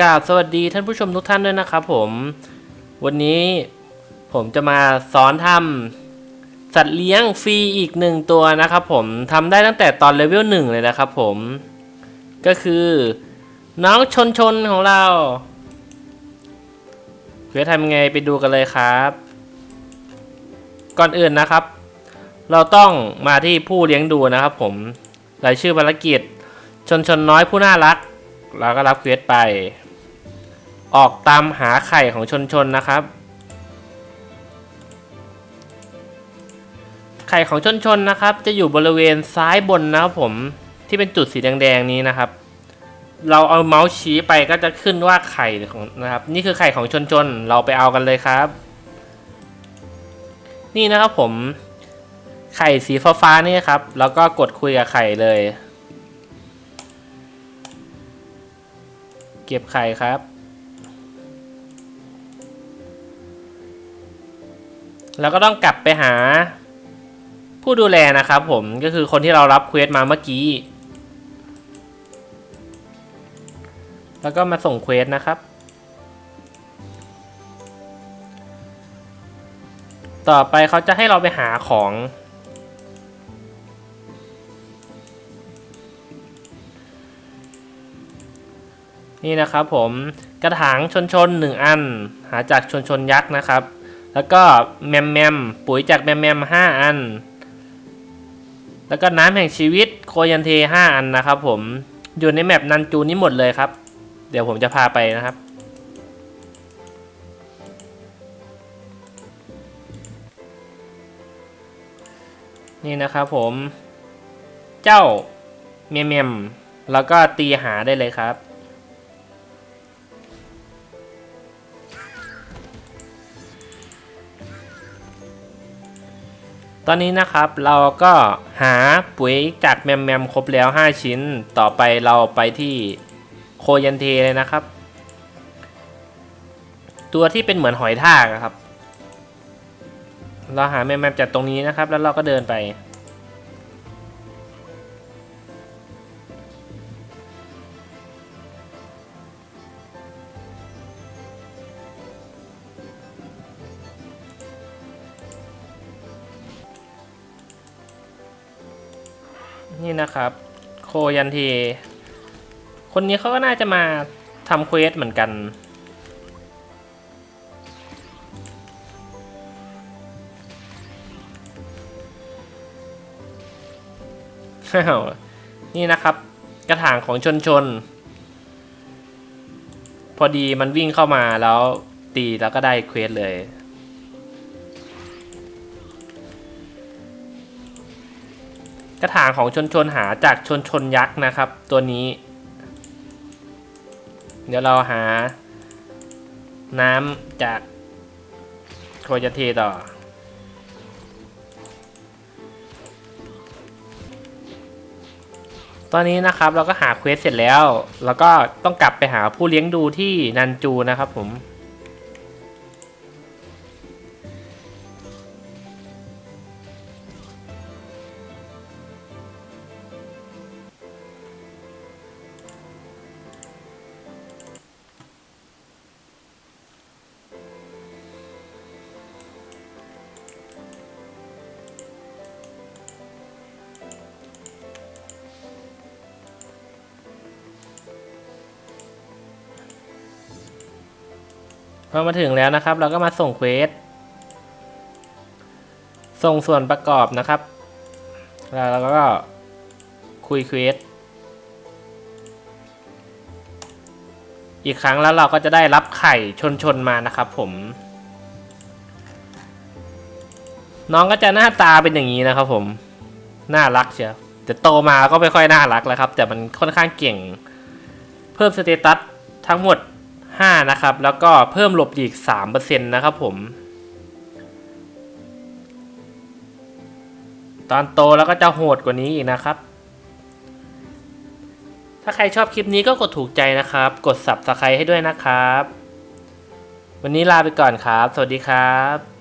กราบสวัสดีท่านผู้ชมทุกท่านด้วยนะครับผม วันนี้ผมจะมาสอนทำสัตว์เลี้ยงฟรีอีกหนึ่งตัวนะครับผมทำได้ตั้งแต่ตอนเลเวลหนึ่งเลยนะครับผม ก็คือน้องชนชนของเราเพื่อทำยังไงไปดูกันเลยครับ ก่อนอื่นนะครับ เราต้องมาที่ผู้เลี้ยงดูนะครับผมรายชื่อภารกิจชนชนน้อยผู้น่ารัก เราก็รับเควสไป ออกตามหาไข่ของชนชนนะครับ ไข่ของชนชนนะครับ จะอยู่บริเวณซ้ายบนนะครับผมที่เป็นจุดสีแดงๆนี้นะครับ เราเอาเมาส์ชี้ไปก็จะขึ้นว่าไข่ของนะครับ นี่คือไข่ของชนชนเราไปเอากันเลยครับ นี่นะครับผมไข่สีฟ้าๆนี่ครับ แล้วก็กดคุยกับไข่เลย เก็บไข่ครับ แล้วก็ต้องกลับไปหา ผู้ดูแลนะครับผมก็คือคนที่เรารับเควสมาเมื่อกี้ แล้วก็มาส่งเควสนะครับ ต่อไปเขาจะให้เราไปหาของ นี่นะครับผมกระถางชนชนหนึ่งอัน หาจากชนชนยักษ์นะครับ แล้วก็แมมแมมปุ๋ยจากแมมแมมห้าอัน แล้วก็น้ำแห่งชีวิตโคยันเทห้าอันนะครับผมอยู่ในแมปนันจูนี้หมดเลยครับ เดี๋ยวผมจะพาไปนะครับ นี่นะครับผม เจ้าเมมแมมแล้วก็ตีหาได้เลยครับ ตอนนี้นะครับเราก็หาปุ๋ยจากแมมแมมครบแล้ว 5 ชิ้น ต่อไปเราไปที่โคยันเทเลยนะครับ ตัวที่เป็นเหมือนหอยทากครับ เราหาแมมแมมจากตรงนี้นะครับ แล้วเราก็เดินไป นี่นะครับ โคยันเท คนนี้เขาก็น่าจะมาทำเควสเหมือนกัน นี่นะครับ กระถางของชนชน พอดีมันวิ่งเข้ามาแล้วตีแล้วก็ได้เควสเลย กระถางของชนชนหาจากชนชนยักษ์นะครับ ตัวนี้ เดี๋ยวเราหา น้ำจากโคยเทต่อ ตอนนี้นะครับเราก็หาเควสเสร็จแล้ว แล้วก็ต้องกลับไปหาผู้เลี้ยงดูที่นันจูนะครับผม พอมาถึงแล้วนะครับ เราก็มาส่งเควสส่งส่วนประกอบนะครับ แล้วเราก็คุยเควสอีกครั้งแล้วเราก็จะได้รับไข่ชนชนมานะครับ ผม น้องก็จะหน้าตาเป็นอย่างนี้นะครับ ผม น่ารักเชียวแต่โตมาก็ไม่ค่อยน่ารักแล้วครับ แต่มันค่อนข้างเก่ง เพิ่มสเตตัสทั้งหมด 5 นะครับ แล้วก็เพิ่มหลบหลีก 3%นะครับผม ตอนโตแล้วก็จะโหดกว่านี้อีกนะครับ ถ้าใครชอบคลิปนี้ก็กดถูกใจนะครับ กด subscribe ให้ด้วยนะครับ วันนี้ลาไปก่อนครับ สวัสดีครับ